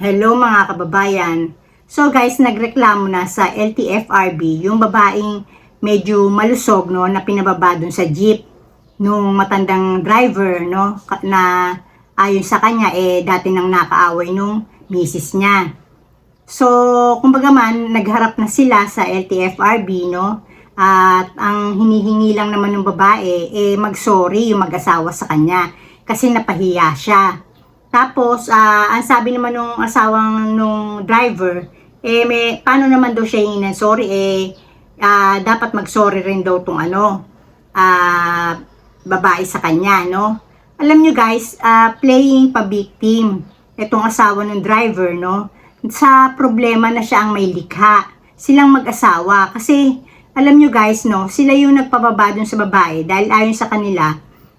Hello mga kababayan. So guys, nagreklamo na sa LTFRB yung babaeng medyo malusog no na pinababa dun sa jeep nung matandang driver no na ayon sa kanya eh dati nang nakaaway nung misis niya. So, kumbaga man, nagharap na sila sa LTFRB, no? At ang hinihingi lang naman ng babae, eh, mag-sorry yung mag-asawa sa kanya. Kasi napahiya siya. Tapos, ah, ang sabi naman nung asawang nung driver, eh, may, paano naman daw siya hingin ng sorry, eh, ah, dapat mag-sorry rin daw tong ano, ah, babae sa kanya, no? Alam nyo guys, ah, playing pa-victim, itong asawa ng driver, no? Sa problema na siya ang may likha. Silang mag-asawa. Kasi, alam nyo guys, no? Sila yung nagpababa dun sa babae dahil ayon sa kanila,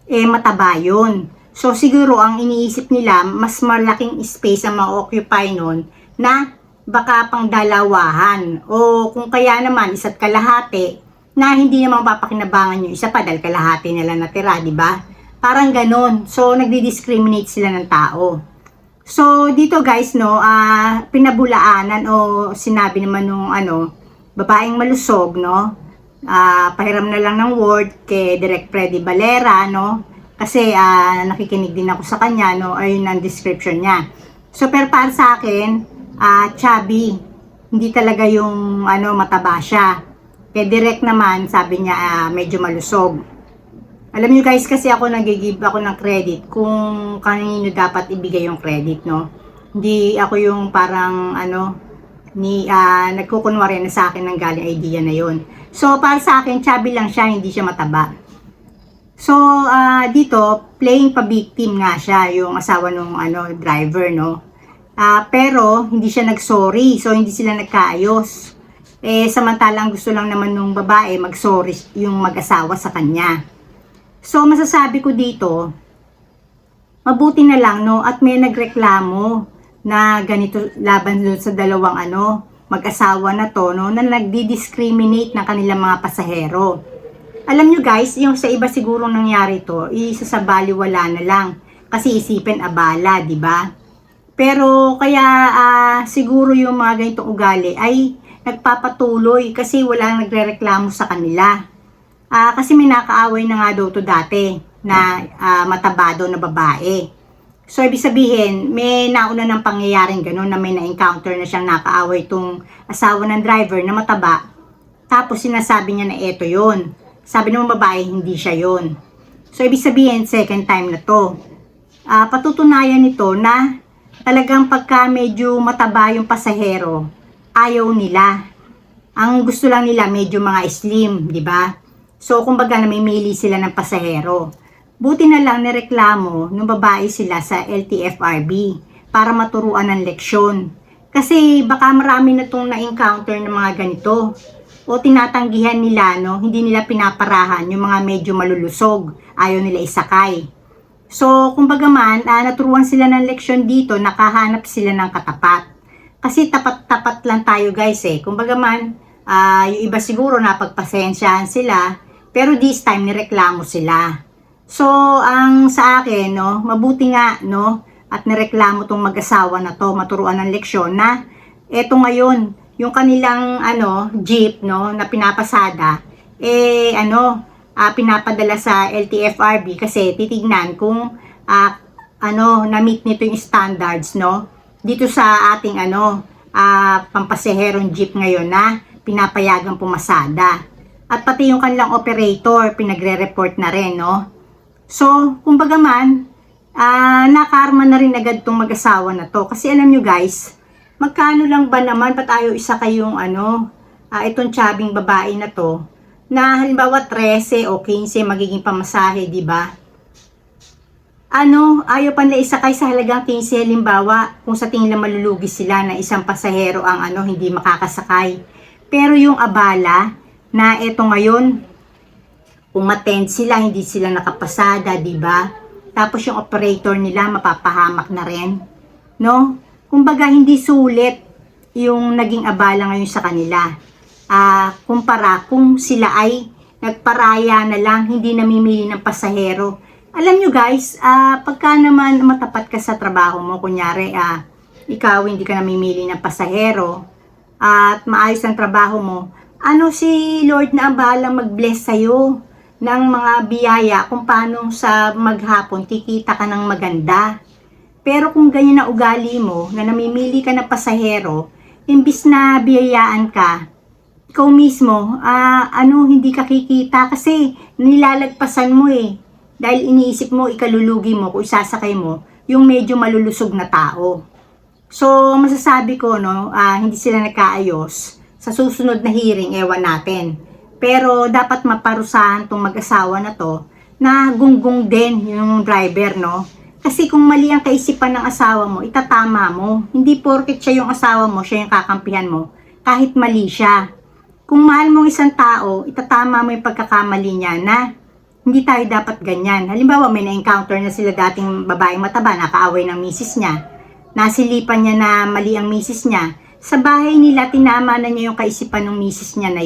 eh, mataba yun. So, siguro ang iniisip nila, mas malaking space ang ma-occupy nun na baka pang dalawahan. O kung kaya naman, isa't kalahati, na hindi naman papakinabangan yung isa pa dahil kalahati nila natira, di ba? Parang ganon. So, nagdi-discriminate sila ng tao. So, dito guys, no, ah pinabulaanan o sinabi naman nung ano, babaeng malusog, no, ah pahiram na lang ng word kay Direk Freddy Valera, no, kasi ah nakikinig din ako sa kanya, no, ayun ang description niya. So, pero para sa akin, ah chubby, hindi talaga yung ano, mataba siya. Kay Direk naman, sabi niya, ah, medyo malusog. Alam niyo guys, kasi ako nag-give ako ng credit kung kanino dapat ibigay yung credit, no? Hindi ako yung parang, ano, ni, ah, nagkukunwari na sa akin ng galing idea na yon. So, para sa akin, chubby lang siya, hindi siya mataba. So, ah, dito, playing pa-victim nga siya, yung asawa ng ano, driver, no? Ah, pero, hindi siya nag-sorry, so hindi sila nagkaayos. Eh, samantalang gusto lang naman nung babae mag-sorry yung mag-asawa sa kanya. So, masasabi ko dito, mabuti na lang, no, at may nagreklamo na ganito laban dun sa dalawang ano, mag-asawa na to, no, na nagdi-discriminate ng kanilang mga pasahero. Alam nyo guys, yung sa iba siguro nangyari to, isa sa baliwala na lang. Kasi isipin abala, di ba? Pero kaya ah, siguro yung mga ganitong ugali ay nagpapatuloy kasi walang nagrereklamo sa kanila. Ah, kasi may nakaaway na nga daw to dati na ah, matabado na babae. So, ibig sabihin, may nauna ng pangyayaring gano'n na may na-encounter na siyang nakaaway itong asawa ng driver na mataba. Tapos, sinasabi niya na eto yon Sabi ng babae, hindi siya yon So, ibig sabihin, second time na to. Ah, patutunayan nito na talagang pagka medyo mataba yung pasahero, ayaw nila. Ang gusto lang nila medyo mga slim, di ba? So, kumbaga namimili sila ng pasahero. Buti na lang nireklamo nung babae sila sa LTFRB para maturuan ng leksyon. Kasi baka marami na itong na-encounter ng mga ganito. O tinatanggihan nila, no? hindi nila pinaparahan yung mga medyo malulusog. Ayaw nila isakay. So, kumbaga man, ah, naturuan sila ng leksyon dito, nakahanap sila ng katapat. Kasi tapat-tapat lang tayo guys eh. Kumbaga man, ah, yung iba siguro napagpasensyahan sila, pero this time nireklamo sila. So, ang sa akin, no, mabuti nga, no, at nireklamo tong mag-asawa na to, maturuan ng leksyon na, eto ngayon, yung kanilang, ano, jeep, no, na pinapasada, eh, ano, ah, pinapadala sa LTFRB kasi titignan kung, ah, ano, na-meet nito yung standards, no, dito sa ating, ano, ah, pampaseherong jeep ngayon na pinapayagang pumasada. At pati yung kanilang operator, pinagre-report na rin, no? So, kumbaga man, ah, nakarma na rin agad tong mag-asawa na to. Kasi alam nyo guys, magkano lang ba naman, ba't ayaw isa kayong ano, ah, itong tsabing babae na to, na halimbawa 13 o 15 magiging pamasahe, di ba? Ano, ayaw pa nila isakay sa halagang 15 halimbawa kung sa tingin lang malulugi sila na isang pasahero ang ano hindi makakasakay. Pero yung abala na eto ngayon, umattend sila, hindi sila nakapasada, di ba? Tapos yung operator nila mapapahamak na rin. No? Kumbaga hindi sulit yung naging abala ngayon sa kanila. Ah, kumpara kung sila ay nagparaya na lang, hindi namimili ng pasahero. Alam nyo guys, ah, pagka naman matapat ka sa trabaho mo, kunyari, ah, ikaw hindi ka namimili ng pasahero at maayos ang trabaho mo, ano si Lord na ang bahalang mag-bless sa'yo ng mga biyaya kung paano sa maghapon kikita ka ng maganda. Pero kung ganyan na ugali mo, na namimili ka ng pasahero, imbis na biyayaan ka, ikaw mismo, ah, ano, hindi ka kikita kasi nilalagpasan mo eh. Dahil iniisip mo, ikalulugi mo, kung isasakay mo, yung medyo malulusog na tao. So, masasabi ko, no, ah, hindi sila nagkaayos. Sa susunod na hearing, ewan natin. Pero, dapat maparusahan tong mag-asawa na to, na gunggong din yung driver, no? Kasi kung mali ang kaisipan ng asawa mo, itatama mo. Hindi porket siya yung asawa mo, siya yung kakampihan mo. Kahit mali siya. Kung mahal mo isang tao, itatama mo yung pagkakamali niya na hindi tayo dapat ganyan. Halimbawa, may na-encounter na sila dating babaeng mataba, nakaaway ng misis niya. Nasilipan niya na mali ang misis niya. Sa bahay nila, tinama na niya yung kaisipan ng misis niya na.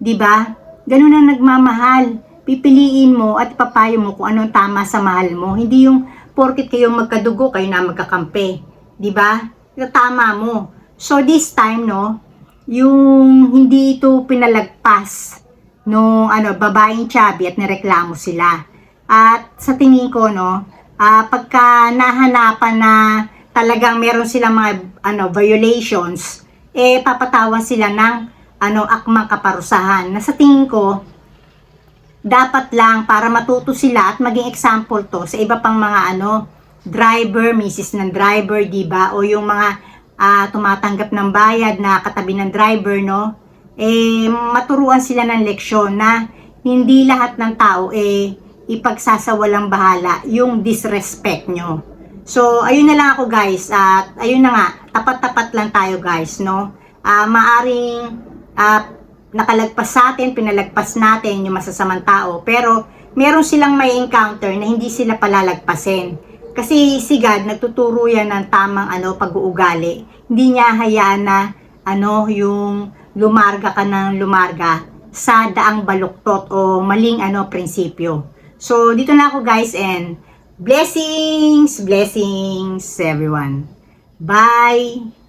'Di ba? Ganun ang nagmamahal. Pipiliin mo at ipapayo mo kung anong tama sa mahal mo. Hindi yung porkit kayo magkadugo, kayo na magkakampi. 'Di ba? Tama mo. So this time, no, yung hindi ito pinalagpas nung ano, babaeng chubby at nireklamo sila. At sa tingin ko, no, ah, pagka nahanapan na talagang meron silang mga ano, violations, eh papatawan sila ng ano, akmang kaparusahan. Na sa tingin ko, dapat lang para matuto sila at maging example to sa iba pang mga ano, driver, misis ng driver, di ba? O yung mga ah, tumatanggap ng bayad na katabi ng driver, no? Eh, maturuan sila ng leksyon na hindi lahat ng tao eh ipagsasawalang bahala yung disrespect nyo. So, ayun na lang ako guys. At ayun na nga, tapat-tapat lang tayo guys, no? Ah, maaring ah, nakalagpas sa atin, pinalagpas natin yung masasamang tao. Pero, meron silang may encounter na hindi sila palalagpasin. Kasi si God, nagtuturo yan ng tamang ano, pag-uugali. Hindi niya hayaan na ano, yung lumarga ka ng lumarga sa daang baluktot o maling ano, prinsipyo. So, dito na ako guys and blessings, blessings everyone. Bye!